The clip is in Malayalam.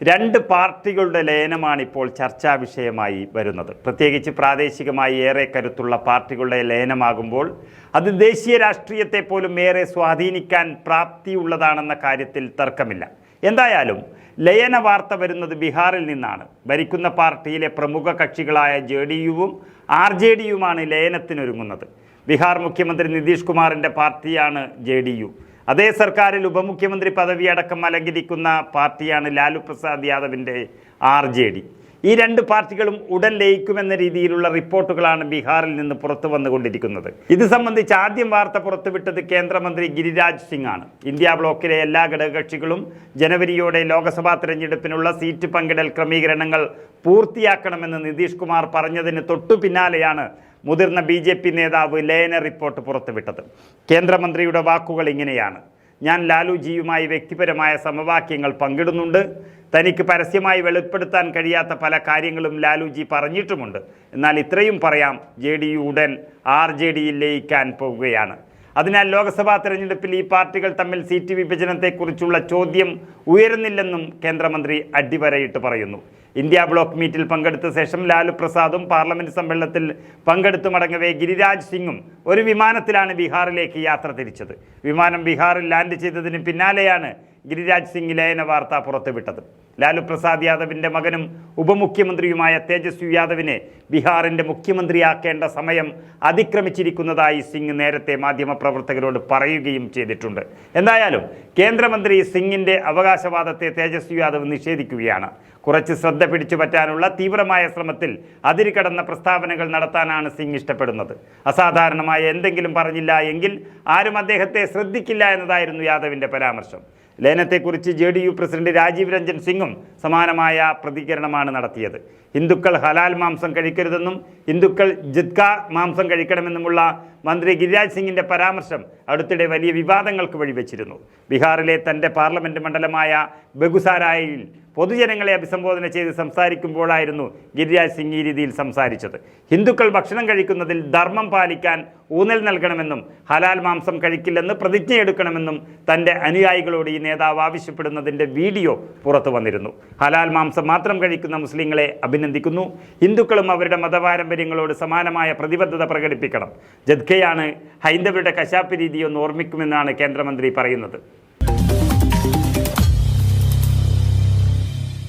രണ്ട് പാർട്ടികളുടെ ലയനമാണ് ഇപ്പോൾ ചർച്ചാ വിഷയമായി വരുന്നത്. പ്രത്യേകിച്ച് പ്രാദേശികമായി ഏറെ കരുത്തുള്ള പാർട്ടികളുടെ ലയനമാകുമ്പോൾ അത് ദേശീയ രാഷ്ട്രീയത്തെ പോലും ഏറെ സ്വാധീനിക്കാൻ പ്രാപ്തിയുള്ളതാണെന്ന കാര്യത്തിൽ തർക്കമില്ല. എന്തായാലും ലയന വാർത്ത വരുന്നത് ബീഹാറിൽ നിന്നാണ്. ഭരിക്കുന്ന പാർട്ടിയിലെ പ്രമുഖ കക്ഷികളായ ജെ ഡി യുവും ആർ ജെ ഡിയുമാണ് ലയനത്തിനൊരുങ്ങുന്നത്. ബീഹാർ മുഖ്യമന്ത്രി നിതീഷ് കുമാറിന്റെ പാർട്ടിയാണ് ജെ ഡി യു. അതേ സർക്കാരിൽ ഉപമുഖ്യമന്ത്രി പദവി അടക്കം അലങ്കരിക്കുന്ന പാർട്ടിയാണ് ലാലു പ്രസാദ് യാദവിന്റെ ആർ ജെ ഡി. ഈ രണ്ട് പാർട്ടികളും ഉടൻ ലയിക്കുമെന്ന രീതിയിലുള്ള റിപ്പോർട്ടുകളാണ് ബീഹാറിൽ നിന്ന് പുറത്തു വന്നുകൊണ്ടിരിക്കുന്നത്. ഇത് സംബന്ധിച്ച് ആദ്യം വാർത്ത പുറത്തുവിട്ടത് കേന്ദ്രമന്ത്രി ഗിരിരാജ് സിംഗ് ആണ് ഇന്ത്യ ബ്ലോക്കിലെ എല്ലാ ഘടകകക്ഷികളും ജനുവരിയോടെ ലോക്സഭാ തെരഞ്ഞെടുപ്പിനുള്ള സീറ്റ് പങ്കിടൽ ക്രമീകരണങ്ങൾ പൂർത്തിയാക്കണമെന്ന് നിതീഷ് കുമാർ പറഞ്ഞതിന് തൊട്ടു പിന്നാലെയാണ് മുതിർന്ന ബി ജെ പി നേതാവ് ലയന റിപ്പോർട്ട് പുറത്തുവിട്ടത്. കേന്ദ്രമന്ത്രിയുടെ വാക്കുകൾ ഇങ്ങനെയാണ്. ഞാൻ ലാലുജിയുമായി വ്യക്തിപരമായ സമവാക്യങ്ങൾ പങ്കിടുന്നുണ്ട്. തനിക്ക് പരസ്യമായി വെളിപ്പെടുത്താൻ കഴിയാത്ത പല കാര്യങ്ങളും ലാലുജി പറഞ്ഞിട്ടുമുണ്ട്. എന്നാൽ ഇത്രയും പറയാം ജെ ഡി യു ഉടൻ ആർ ജെ ഡിയിൽ ലയിക്കാൻ പോകുകയാണ് അതിനാൽ ലോക്സഭാ തെരഞ്ഞെടുപ്പിൽ ഈ പാർട്ടികൾ തമ്മിൽ സീറ്റ് വിഭജനത്തെക്കുറിച്ചുള്ള ചോദ്യം ഉയരുന്നില്ലെന്നും കേന്ദ്രമന്ത്രി അടിവരയിട്ട് പറയുന്നു. ഇന്ത്യ ബ്ലോക്ക് മീറ്റിൽ പങ്കെടുത്ത ശേഷം ലാലു പ്രസാദും പാർലമെന്റ് സമ്മേളനത്തിൽ പങ്കെടുത്തു മടങ്ങവേ ഗിരിരാജ് സിംഗും ഒരു വിമാനത്തിലാണ് ബീഹാറിലേക്ക് യാത്ര തിരിച്ചത്. വിമാനം ബീഹാറിൽ ലാൻഡ് ചെയ്തതിന് പിന്നാലെയാണ് ഗിരിരാജ് സിംഗ് ലയന വാർത്ത പുറത്തുവിട്ടത്. ലാലു പ്രസാദ് യാദവിന്റെ മകനും ഉപമുഖ്യമന്ത്രിയുമായ തേജസ്വി യാദവിനെ ബീഹാറിന്റെ മുഖ്യമന്ത്രിയാക്കേണ്ട സമയം അതിക്രമിച്ചിരിക്കുന്നതായി സിംഗ് നേരത്തെ മാധ്യമപ്രവർത്തകരോട് പറയുകയും ചെയ്തിട്ടുണ്ട്. എന്തായാലും കേന്ദ്രമന്ത്രി സിംഗിന്റെ അവകാശവാദത്തെ തേജസ്വി യാദവ് നിഷേധിക്കുകയാണ്. കുറച്ച് ശ്രദ്ധ പിടിച്ചു പറ്റാനുള്ള തീവ്രമായ ശ്രമത്തിൽ അതിരുകടന്ന പ്രസ്താവനകൾ നടത്താനാണ് സിംഗ് ഇഷ്ടപ്പെടുന്നത്. അസാധാരണമായ എന്തെങ്കിലും പറഞ്ഞില്ല എങ്കിൽ ആരും അദ്ദേഹത്തെ ശ്രദ്ധിക്കില്ല എന്നതായിരുന്നു യാദവിന്റെ പരാമർശം. ലയനത്തെക്കുറിച്ച് J D U president Rajeev Ranjan സിംഗും സമാനമായ പ്രതികരണമാണ് നടത്തിയത്. ഹിന്ദുക്കൾ ഹലാൽ മാംസം കഴിക്കരുതെന്നും ഹിന്ദുക്കൾ ജിദ്ക മാംസം കഴിക്കണമെന്നുമുള്ള മന്ത്രി ഗിരിരാജ് സിംഗിന്റെ പരാമർശം അടുത്തിടെ വലിയ വിവാദങ്ങൾക്ക് വഴിവെച്ചിരുന്നു. ബീഹാറിലെ തന്റെ പാർലമെന്റ് മണ്ഡലമായ ബെഗുസാരായിൽ പൊതുജനങ്ങളെ അഭിസംബോധന ചെയ്ത് സംസാരിക്കുമ്പോഴായിരുന്നു ഗിരിരാജ് സിംഗ് ഈ രീതിയിൽ സംസാരിച്ചത്. ഹിന്ദുക്കൾ ഭക്ഷണം കഴിക്കുന്നതിൽ ധർമ്മം പാലിക്കാൻ ഊന്നൽ നൽകണമെന്നും ഹലാൽ മാംസം കഴിക്കില്ലെന്ന് പ്രതിജ്ഞയെടുക്കണമെന്നും തന്റെ അനുയായികളോട് ഈ നേതാവ് ആവശ്യപ്പെടുന്നതിന്റെ വീഡിയോ പുറത്തു വന്നിരുന്നു. ഹലാൽ മാംസം മാത്രം കഴിക്കുന്ന മുസ്ലിങ്ങളെ അഭിനന്ദിക്കുന്നു. ഹിന്ദുക്കളും അവരുടെ മതപാരമ്പര്യങ്ങളോട് സമാനമായ പ്രതിബദ്ധത പ്രകടിപ്പിക്കണം. ജദ്ഖയാണ് ഹൈന്ദവരുടെ കശാപ്പ് രീതിയൊന്ന് ഓർമ്മിക്കുമെന്നാണ് കേന്ദ്രമന്ത്രി പറയുന്നത്.